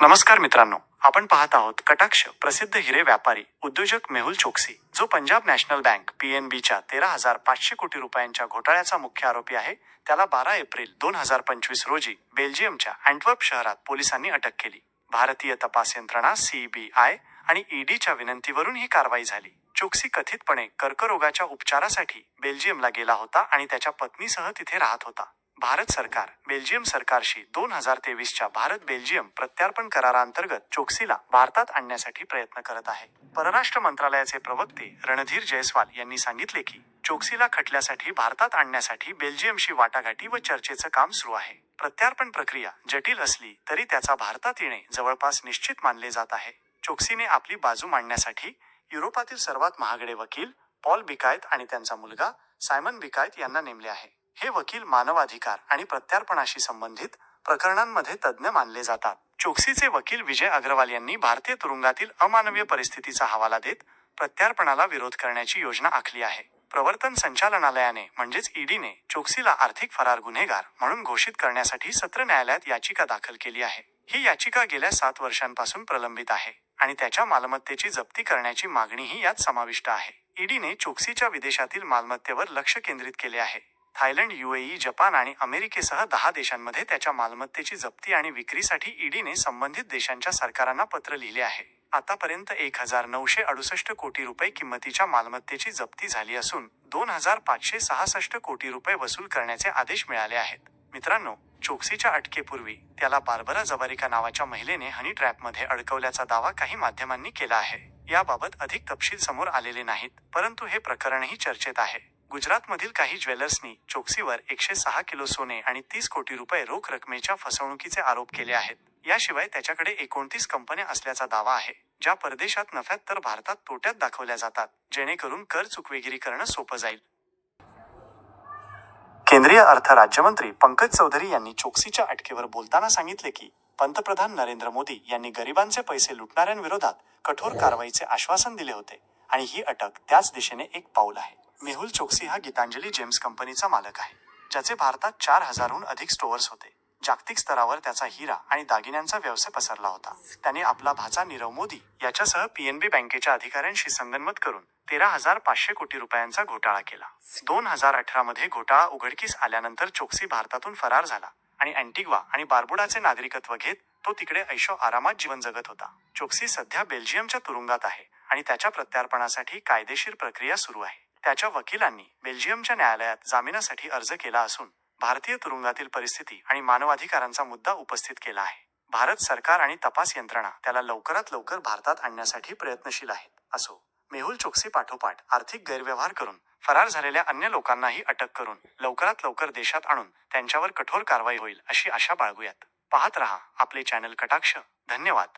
नमस्कार मित्रांनो आपण पाहत आहोत कटाक्ष प्रसिद्ध हिरे व्यापारी उद्योजक मेहुल चोक्सी जो पंजाब नॅशनल बँक पीएनबीच्या तेरा हजार पाचशे कोटी रुपयांच्या घोटाळ्याचा मुख्य आरोपी आहे. त्याला बारा एप्रिल दोन हजार पंचवीस रोजी बेल्जियमच्या अँटवर्प शहरात पोलिसांनी अटक केली. भारतीय तपास यंत्रणा सीबीआय आणि ईडीच्या विनंतीवरून ही कारवाई झाली. चोक्सी कथितपणे कर्करोगाच्या उपचारासाठी बेल्जियमला गेला होता आणि त्याच्या पत्नीसह तिथे राहत होता. भारत सरकार बेल्जियम सरकारशी दोन हजार तेवीसच्या भारत बेल्जियम प्रत्यार्पण कराराअंतर्गत चोक्सीला भारतात आणण्यासाठी प्रयत्न करत आहे. परराष्ट्र मंत्रालयाचे प्रवक्ते रणधीर जयस्वाल यांनी सांगितले की चोक्सीला खटल्यासाठी भारतात आणण्यासाठी बेल्जियमशी वाटाघाटी व चर्चेचं काम सुरू आहे. प्रत्यार्पण प्रक्रिया जटिल असली तरी त्याचा भारतात येणे जवळपास निश्चित मानले जात आहे. चोक्सीने आपली बाजू मांडण्यासाठी युरोपातील सर्वात महागडे वकील पॉल बिकायत आणि त्यांचा मुलगा सायमन बिकायत यांना नेमले आहे. हे वकील मानवाधिकार आणि प्रत्यार्पणाशी संबंधित प्रकरणांमध्ये तज्ज्ञ मानले जातात. चोक्सीचे वकील विजय अग्रवाल यांनी भारतीय तुरुंगातील अमानवीय परिस्थितीचा हवाला देत प्रत्यार्पणाला विरोध करण्याची योजना आखली आहे. प्रवर्तन संचालनालयाने म्हणजेच ईडीने चोक्सीला आर्थिक फरार गुन्हेगार म्हणून घोषित करण्यासाठी सत्र न्यायालयात याचिका दाखल केली आहे. ही याचिका गेल्या सात वर्षांपासून प्रलंबित आहे आणि त्याच्या मालमत्तेची जप्ती करण्याची मागणीही यात समाविष्ट आहे. ईडीने चोक्सीच्या विदेशातील मालमत्तेवर लक्ष केंद्रित केले आहे. थायलंड युएई जपान आणि अमेरिकेसह दहा देशांमध्ये त्याच्या मालमत्तेची जप्ती आणि विक्रीसाठी ईडीने संबंधित देशांच्या सरकारांना पत्र लिहिले आहे. आतापर्यंत एक हजार नऊशे अडुसष्ट कोटी रुपये किंमतीच्या मालमत्तेची जप्ती झाली असून दोन हजार पाचशे सहासष्ट कोटी रुपये वसूल करण्याचे आदेश मिळाले आहेत. मित्रांनो चोक्सीच्या अटकेपूर्वी त्याला बार्बरा जबारिका नावाच्या महिलेने हनी ट्रॅपमध्ये अडकवल्याचा दावा काही माध्यमांनी केला आहे. याबाबत अधिक तपशील समोर आलेले नाहीत परंतु हे प्रकरणही चर्चेत आहे. गुजरातमधील काही ज्वेलर्सनी चोक्सीवर एकशे सहा किलो सोने आणि तीस कोटी रुपये रोख रकमेच्या फसवणुकीचे आरोप केले आहेत. याशिवाय त्याच्याकडे एकोणतीस कंपन्या असल्याचा दावा आहे ज्या परदेशात नफ्यात तर भारतात तोट्यात दाखवल्या जातात जेणेकरून कर चुकवेगिरी करणं सोपं जाईल. केंद्रीय अर्थ राज्यमंत्री पंकज चौधरी यांनी चोक्सीच्या अटकेवर बोलताना सांगितले की पंतप्रधान नरेंद्र मोदी यांनी गरिबांचे पैसे लुटणाऱ्यांविरोधात कठोर कारवाईचे आश्वासन दिले होते. आणि ही अटक त्याच दिशेने एक पाऊल आहे. मेहुल चोक्सी हा गीतांजली जेम्स कंपनीचा मालक आहे ज्याचे भारतात चार हजारहून अधिक स्टोअर्स होते. जागतिक स्तरावर त्याचा हिरा आणि दागिन्यांचा व्यवसाय पसरला होता. त्याने आपला भाचा नीरव मोदी याच्यासह पीएनबी बँकेच्या अधिकाऱ्यांशी संगनमत करून तेरा हजार पाचशे कोटी रुपयांचा घोटाळा केला. दोन हजार अठरा मध्ये घोटाळा उघडकीस आल्यानंतर चोक्सी भारतातून फरार झाला आणि अँटिग्वा आणि बार्बुडाचे नागरिकत्व घेत तो तिकडे ऐशो आरामात जीवन जगत होता. चोक्सी सध्या बेल्जियमच्या तुरुंगात आहे आणि त्याच्या प्रत्यार्पणासाठी कायदेशीर प्रक्रिया सुरू आहे. त्याच्या वकिलांनी बेल्जियमच्या न्यायालयात जामिनासाठी अर्ज केला असून भारतीय तुरुंगातील परिस्थिती आणि मानवाधिकारांचा मुद्दा उपस्थित केला आहे. भारत सरकार आणि तपास यंत्रणा त्याला लवकरात लवकर भारतात आणण्यासाठी प्रयत्नशील आहेत असो मेहुल चोक्सी पाठोपाठ आर्थिक गैरव्यवहार करून फरार झालेल्या अन्य लोकांनाही अटक करून लवकरात लवकर देशात आणून त्यांच्यावर कठोर कारवाई होईल अशी आशा बाळगूयात. पाहत रहा आपले चॅनल कटाक्ष. धन्यवाद.